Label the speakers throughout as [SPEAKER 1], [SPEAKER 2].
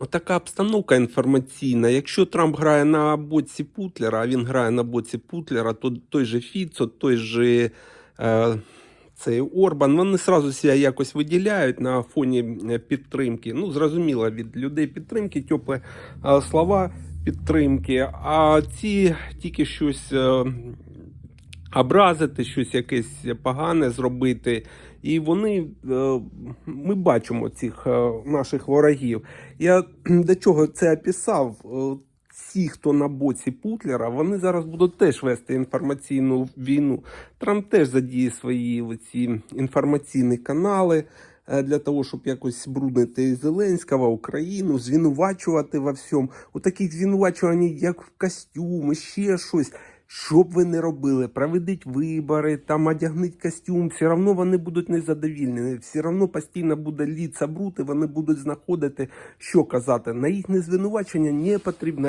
[SPEAKER 1] Отака обстановка інформаційна. Якщо Трамп грає на боці Путлера, а він грає на боці Путлера, то той же Фіцо, той же е, цей Орбан, вони сразу себе якось виділяють на фоні е, підтримки. Ну, зрозуміло, від людей підтримки, теплі е, слова підтримки, а ці тільки щось. Е, образити, щось якесь погане зробити. І вони, е, ми бачимо цих е, наших ворогів. Я до чого це описав? Е, Всі, хто на боці Путлера, вони зараз будуть теж вести інформаційну війну. Трамп теж задіє свої оці інформаційні канали для того, щоб якось бруднити Зеленського, Україну, звинувачувати во всьому. У таких звинувачувань, як в костюми, ще щось. Що б ви не робили, проведіть вибори, там одягніть костюм, все одно вони будуть незадовільні, все одно постійно буде літься бруд, вони будуть знаходити, що казати. На їхнє звинувачення не потрібно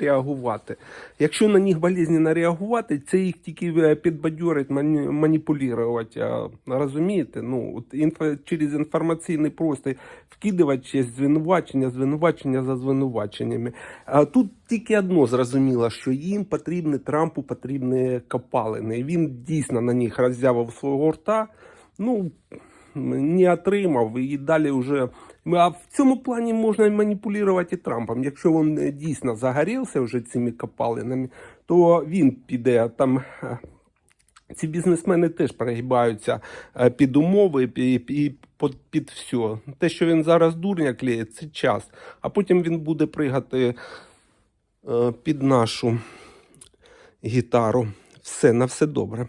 [SPEAKER 1] реагувати. Якщо на них болезненно реагувати, це їх тільки е, підбадьорить маніпулювати. Розумієте? Ну, от інфо, через інформаційний простір вкидувати звинувачення, звинувачення за звинуваченнями. А тут тільки одно зрозуміло, що їм потрібні Трампу потрібні копалини. Він дійсно на них роззявив свого рта. Ну не отримав і далі вже. А в цьому плані можна маніпулювати Трампом. Якщо він дійсно загорівся вже цими копалинами, то він піде там. Ці бізнесмени теж перегибаються е, під умови і під, під, під все. Те, що він зараз дурня клеє, це час. А потім він буде пригати е, під нашу гітару. Все, на все добре.